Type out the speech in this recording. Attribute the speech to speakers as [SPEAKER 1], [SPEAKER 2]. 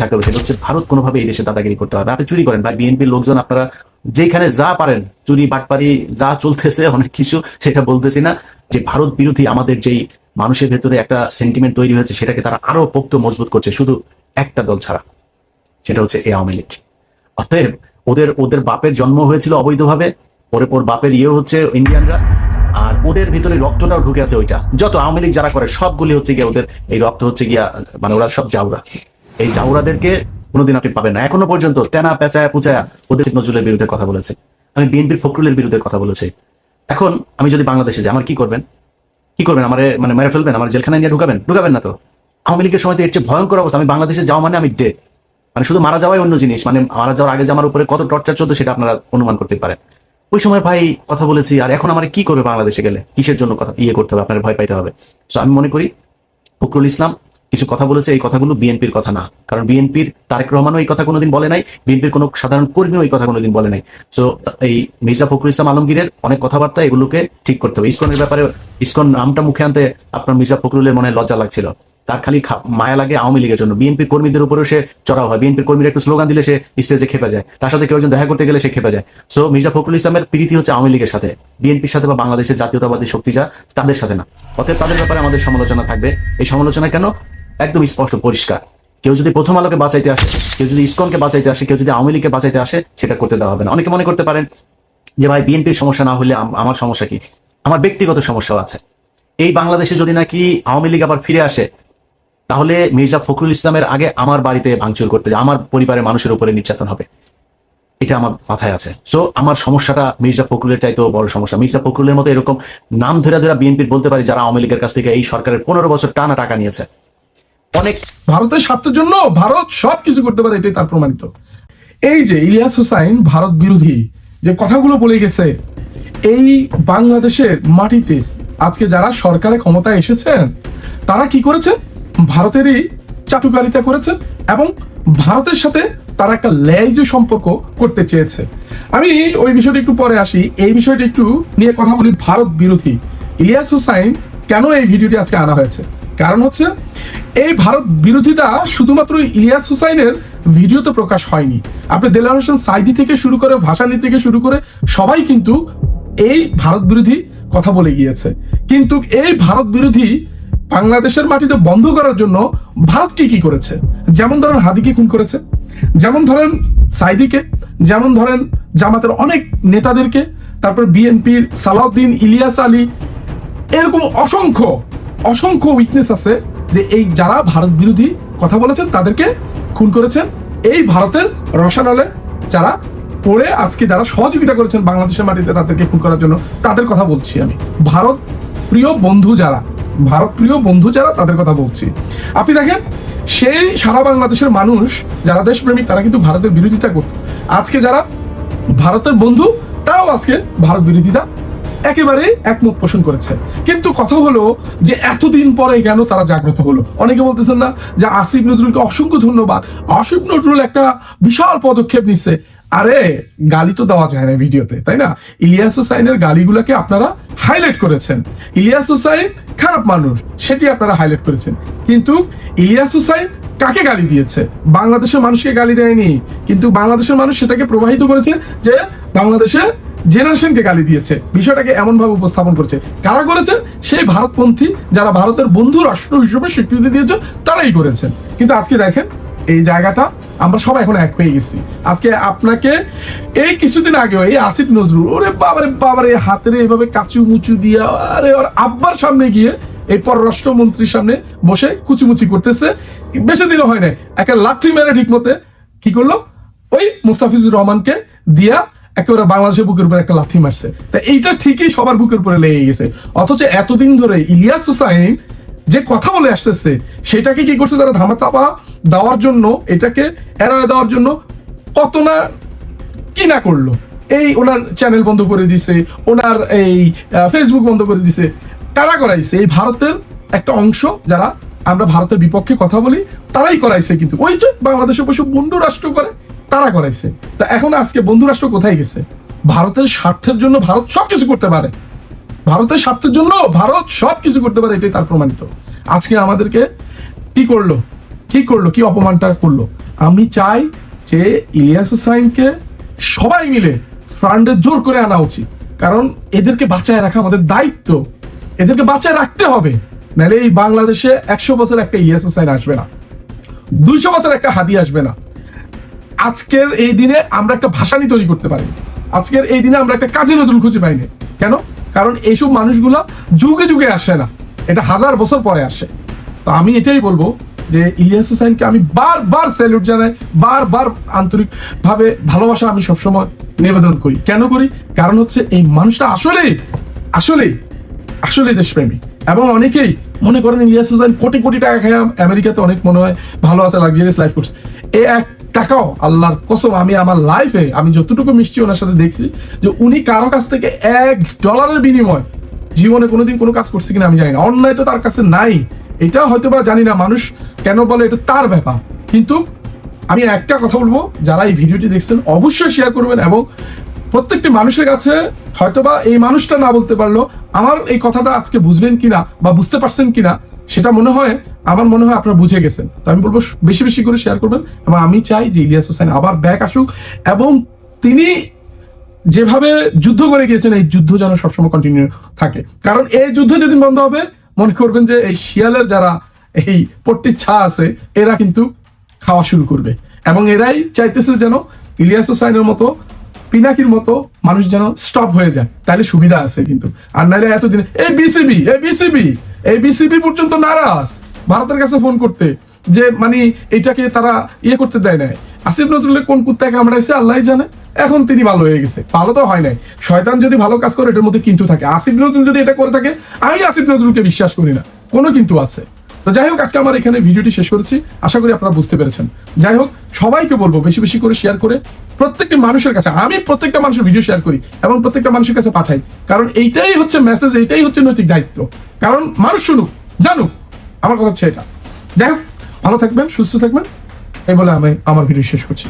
[SPEAKER 1] থাকতে হবে। সেটা হচ্ছে ভারত কোনোভাবে এই দেশে দাদাগিরি করতে হবে আপনি চুরি করেন, বা বিএনপির লোকজন আপনারা যেখানে যা পারেন, চুরি, বাটপারি, যা চলতেছে, অনেক কিছু, সেটা বলতেছি না। যে ভারত বিরোধী আমাদের যেই মানুষের ভেতরে একটা সেন্টিমেন্ট তৈরি হয়েছে, সেটাকে তারা আরও পোক্ত মজবুত করছে, শুধু একটা দল ছাড়া। সেটা হচ্ছে এ আওয়ামী লীগ। অতএব ওদের ওদের বাপের জন্ম হয়েছিল অবৈধভাবে, ওর ওর বাপের ইয়ে হচ্ছে ইন্ডিয়ানরা, আর ওদের ভিতরে রক্তটাও ঢুকে আছে ওইটা। যত আওয়ামী লীগ যারা করে, সবগুলি হচ্ছে গিয়া ওদের, এই রক্ত হচ্ছে গিয়া মানে ওরা সব জাউরা। এই জাউরাদেরকে কোনোদিন আপনি পাবেন না। এখনও পর্যন্ত তেনা, পেঁচায়া, পুচায়া ওদের নজরুলের বিরুদ্ধে কথা বলেছে। আমি বিএনপির ফখরুলের বিরুদ্ধে কথা বলেছি। এখন আমি যদি বাংলাদেশে যাই, আমার কি করবেন? কি করবেন? আমার মানে মেরে ফেলবেন? আমার জেলখানায় নিয়ে ঢুকাবেন? ঢুকাবেন না তো? আওয়ামী লীগের সময় তো এর চেয়ে ভয়ঙ্কর অবস্থা। আমি বাংলাদেশে যাওয়া মানে আমি ডে মানে শুধু মারা যাওয়াই অন্য জিনিস। মানে মারা যাওয়ার আগে যে আমার উপরে কত টর্চার চলতো সেটা আপনারা অনুমান করতে পারেন। ওই সময় ভাই কথা বলেছি, আর এখন আমার কি করবে বাংলাদেশে গেলে? কিসের জন্য কথা ইয়ে করতে হবে? আপনার ভয় পাইতে হবে। তো আমি মনে করি ফখরুল ইসলাম কিছু কথা বলেছে, এই কথাগুলো বিএনপির কথা না। কারণ বিএনপির তারেক রহমানও এই কথা কোনোদিন বলে নাই, বিএনপির কোনো সাধারণ কর্মীও এই কথা কোনোদিন বলে নাই। সো এই মির্জা ফখরুল ইসলাম আলমগীরের অনেক কথাবার্তা এগুলোকে ঠিক করতে হবে। ইসকনের ব্যাপারে, ইসকন নামটা মুখে আনতে আপনার মির্জা ফখরুলের মনে লজ্জা লাগছিল। তার খালি মায়া লাগে আওয়ামী লীগের জন্য। বিএনপির কর্মীদের উপরেও সে চড়াও হয়। বিএনপির কর্মীরা একটু স্লোগান দিলে সে স্টেজে খেপে যায়। তার সাথে কেউ দেখা করতে গেলে সে খেপে যায়। সো মির্জা ফখরুল ইসলামের প্রীতি হচ্ছে আওয়ামী লীগের সাথে। বিএনপির সাথে বা বাংলাদেশের জাতীয়তাবাদী শক্তি যা, তাদের সাথে না। অতএব তাদের ব্যাপারে আমাদের সমালোচনা থাকবে। এই সমালোচনা কেন? একদম স্পষ্ট, পরিষ্কার। কেউ যদি প্রথম আলোকে বাঁচাইতে আসে, কেউ যদি ইসকনকে বাঁচাইতে আসে, কেউ যদি আওয়ামী লীগকে বাঁচাইতে আসে, সেটা করতে দেওয়া হবে না। অনেকে মনে করতে পারেন যে, ভাই, বিএনপির সমস্যা না হলে আমার সমস্যা কি? আমার ব্যক্তিগত সমস্যাও আছে। এই বাংলাদেশে যদি নাকি আওয়ামী লীগ আবার ফিরে আসে, তাহলে মির্জা ফখরুল ইসলামের আগে আমার বাড়িতে ভাঙচুর করতে, আমার পরিবারের মানুষের উপরে নির্যাতন হবে। এটা আমার মাথায় আছে। সো আমার সমস্যাটা মির্জা ফখরুলের চাইতেও বড় সমস্যা। মির্জা ফখরুলের মতো এরকম নাম ধরে ধরে বিএনপির বলতে পারি, যারা আওয়ামী লীগের কাছ থেকে এই সরকারের পনেরো বছর টানা টাকা নিয়েছে। অনেক
[SPEAKER 2] ভারতের স্বার্থের জন্য ভারত সবকিছু করতে পারে, এটাই তার প্রমাণিত। এই যে ইলিয়াস হুসাইন ভারত বিরোধী যে কথাগুলো বলে গেছে, এই বাংলাদেশের মাটিতে আজকে যারা সরকারে ক্ষমতায় এসেছেন, তারা কি করেছে ভারতেরই চাটুকারিতা করেছে এবং ভারতের সাথে তারা একটা লেজ সম্পর্ক করতে চেয়েছে। আমি ওই বিষয়টি একটু পরে আসি, এই বিষয়টি একটু নিয়ে কথা বলি ভারত বিরোধী। ইলিয়াস হুসাইন কেন এই ভিডিওটি আজকে আনা হয়েছে? কারণ হচ্ছে এই ভারত বিরোধিতা শুধুমাত্র ইলিয়াস হুসাইনের ভিডিওতে প্রকাশ হয়নি। আপনি দেলার হোসেন সাইদি থেকে শুরু করে ভাসানি থেকে শুরু করে সবাই কিন্তু এই ভারত বিরোধী কথা বলে গিয়েছে। কিন্তু এই ভারত বিরোধী বাংলাদেশের মাটিতে বন্ধ করার জন্য ভারত কি কি করেছে? যেমন ধরেন হাদিকে খুন করেছে, যেমন ধরেন সাইদিকে, যেমন ধরেন জামাতের অনেক নেতাদেরকে, তারপর বিএনপির সালাউদ্দিন, ইলিয়াস আলী, এরকম অসংখ্য অসংখ্য উইকনেস আছে যে এই যারা ভারত বিরোধী কথা বলেছেন, তাদেরকে খুন করেছেন। এই ভারতের রসানলে যারা পড়ে আজকে যারা সহযোগিতা করেছেন বাংলাদেশের মাটিতে তাদেরকে খুন করার জন্য, তাদের কথা বলছি আমি। ভারত প্রিয় বন্ধু যারা, ভারত প্রিয় বন্ধু যারা, তাদের কথা বলছি। আপনি দেখেন, সেই সারা বাংলাদেশের মানুষ, যারা দেশপ্রেমিক, তারা কিন্তু ভারতের বিরোধিতা করত। আজকে যারা ভারতের বন্ধু, তারাও আজকে ভারত বিরোধিতা একেবারে একমত পোষণ করেছে। কিন্তু কথা হলো যে এতদিন পরে কেন তারা জাগ্রত হলো? অনেকে বলতেছেন না যে আসিফ নজরুলকে অসংখ্য ধন্যবাদ। আসিফ নজরুল একটা বিশাল পদক্ষেপ নিচ্ছে আরে, গালি তো দেওয়া যায় না ভিডিওতে, তাই না? ইলিয়াস হুসাইনের গালিগুলোকে আপনারা হাইলাইট করেছেন। ইলিয়াস হুসাইন খারাপ মানুষ, সেটি আপনারা হাইলাইট করেছেন। কিন্তু ইলিয়াস হুসাইন কাকে গালি দিয়েছে? বাংলাদেশের মানুষকে গালি দেয়নি। কিন্তু বাংলাদেশের মানুষ সেটাকে প্রবাহিত করেছে যে বাংলাদেশে জেনারেশনকে গালি দিয়েছে। বিষয়টাকে এমন ভাবে উপস্থাপন করছে। কারা করেছে? সেই ভারতপন্থী যারা ভারতের বন্ধু রাষ্ট্র হিসেবে স্বীকৃতি দিয়েছে, তারাই করেছেন। কিন্তু আজকে দেখেন, এই জায়গাটা আমরা সবাই এখন এক হয়ে গেছি। আজকে আপনাকে এই কিছুদিন আগেও এই আসিফ নজরুল, ওরে বাবারে বাবারে, হাতের এইভাবে কাচু মুচু দিয়া, আরে, ওর আব্বার সামনে গিয়ে এই পররাষ্ট্রমন্ত্রীর সামনে বসে কুচুমুচি করতেছে। বেশি দিনও হয় না একটা লাথি মেরে ঠিক মতে কি করল? ওই মুস্তাফিজুর রহমানকে দিয়া একেবারে বাংলাদেশের বুকের উপর একটা লাথি মারছে। তা এইটা ঠিকই সবার বুকের উপরে লেগে গেছে। অথচ এতদিন ধরে ইলিয়াস হুসাইন যে কথা বলে আসতেছে, সেটাকে কি করছে তারা ধামাচাপা দেওয়ার জন্য, এটাকে এড়ায় দেওয়ার জন্য কত না কি না করল? এই ওনার চ্যানেল বন্ধ করে দিছে, ওনার এই ফেসবুক বন্ধ করে দিছে। কারা করাইছে? এই ভারতের একটা অংশ যারা আমরা ভারতের বিপক্ষে কথা বলি, তারাই করাইছে কিন্তু। ওই যে বাংলাদেশে বসে বন্ধু রাষ্ট্র করে তারা করাইছে। তা এখন আজকে বন্ধু রাষ্ট্র কোথায় গেছে? ভারতের স্বার্থের জন্য ভারত সবকিছু করতে পারে। ভারতের স্বার্থের জন্য ভারত সব কিছু করতে পারে, এটাই তার প্রমাণিত। আজকে আমাদেরকে কি করল? কি করল? কি অপমানটা করল? আমি চাই যে ইলিয়াস হুসাইনকে সবাই মিলে ফ্রান্ডে জোর করে আনা উচিত। কারণ এদেরকে বাঁচায় রাখা আমাদের দায়িত্ব। এদেরকে বাঁচায় রাখতে হবে। নাহলে এই বাংলাদেশে একশো বছর একটা ইলিয়াস হুসাইন আসবে না। দুইশো বছর একটা হাদি আসবে না। আজকের এই দিনে আমরা একটা ভাসানি তৈরি করতে পারি। আজকের এই দিনে আমরা একটা কাজী নজরুল খুঁজে পাইনি কেন? কারণ এইসব মানুষগুলা যুগে যুগে আসে না। এটা হাজার বছর পরে আসে। তো আমি এটাই বলব যে ইলিয়াস হুসাইনকে আমি বারবার স্যালুট জানাই, বারবার আন্তরিকভাবে ভালোবাসা আমি সবসময় নিবেদন করি। কেন করি? কারণ হচ্ছে এই মানুষটা আসলেই আসলেই আসলে দেশপ্রেমী। এবং অনেকেই মনে করেন ইলিয়াস হুসাইন কোটি কোটি টাকা খায়, আমেরিকাতে অনেক মনে হয় ভালো আছে লাক্সারিয়াস লাইফ করছে। এ এক টাকাও আল্লাহর কসম, আমি আমার লাইফে আমি যতটুকু মিষ্টি ওনার সাথে দেখছি, যে উনি কারও কাছ থেকে এক ডলারের বিনিময় জীবনে কোনোদিন কোনো কাজ করছে কিনা আমি জানি না। অন্যায় তো তার কাছে নাই। এটা হয়তো বা জানি না, মানুষ কেন বলে এটা তার ব্যাপার। কিন্তু আমি একটা কথা বলব, যারা এই ভিডিওটি দেখছেন, অবশ্যই শেয়ার করবেন এবং প্রত্যেকটি মানুষের কাছে হয়তোবা এই মানুষটা না বলতে পারল, আমার এই কথাটা আজকে বুঝবেন কিনা বা বুঝতে পারছেন কিনা, সেটা মনে হয়, আমার মনে হয় আপনারা বুঝে গেছেন। তো আমি বলব, বেশি বেশি করে শেয়ার করবেন এবং আমি চাই যে ইলিয়াস হোসেন আবার ব্যাক আসুক এবং তিনি যেভাবে যুদ্ধ করে গিয়েছেন, এই যুদ্ধ যেন সবসময় কন্টিনিউ থাকে। কারণ এই যুদ্ধ যেদিন বন্ধ হবে, মনে করবেন যে এই শিয়ালের যারা এই পট্টির ছা আছে, এরা কিন্তু খাওয়া শুরু করবে। এবং এরাই চাইতেছে যেন ইলিয়াস হোসাইনের মতো পিনাকির মতো মানুষ যেন স্টপ হয়ে যায়। তাহলে সুবিধা আছে কিন্তু। আর নাহলে এতদিন এই বিসিবি এই বিসিবি এই বিসিবি পর্যন্ত নারাজ। ভারতের কাছে ফোন করতে, যে মানে এটাকে তারা ইয়ে করতে দেয় নাই। আসিফ নজরুলের কোন কুত্তায় কামড়াইছে, আল্লাহ জানে। এখন তিনি ভালো হয়ে গেছে। ভালো তো হয় নাই। শয়তান যদি ভালো কাজ করে, এটার মধ্যে কিন্তু থাকে। আসিফ নজরুল যদি এটা করে থাকে, আমি আসিফ নজরুলকে বিশ্বাস করি না। কোনো কিন্তু আছে। তো যাই হোক, আজকে আমার এখানে ভিডিওটি শেষ করেছি। আশা করি আপনারা বুঝতে পেরেছেন। যাই হোক, সবাইকে বলব বেশি বেশি করে শেয়ার করে প্রত্যেকটা মানুষের কাছে, আমি প্রত্যেকটা মানুষের ভিডিও শেয়ার করি এবং প্রত্যেকটা মানুষের কাছে পাঠাই। কারণ এইটাই হচ্ছে মেসেজ এইটাই হচ্ছে নৈতিক দায়িত্ব। কারণ মানুষ শুনুক, জানুক। আমার কথা হচ্ছে এটা। যাই হোক, ভালো থাকবেন, সুস্থ থাকবেন। এই বলে আমি আমার ভিডিও শেষ করছি।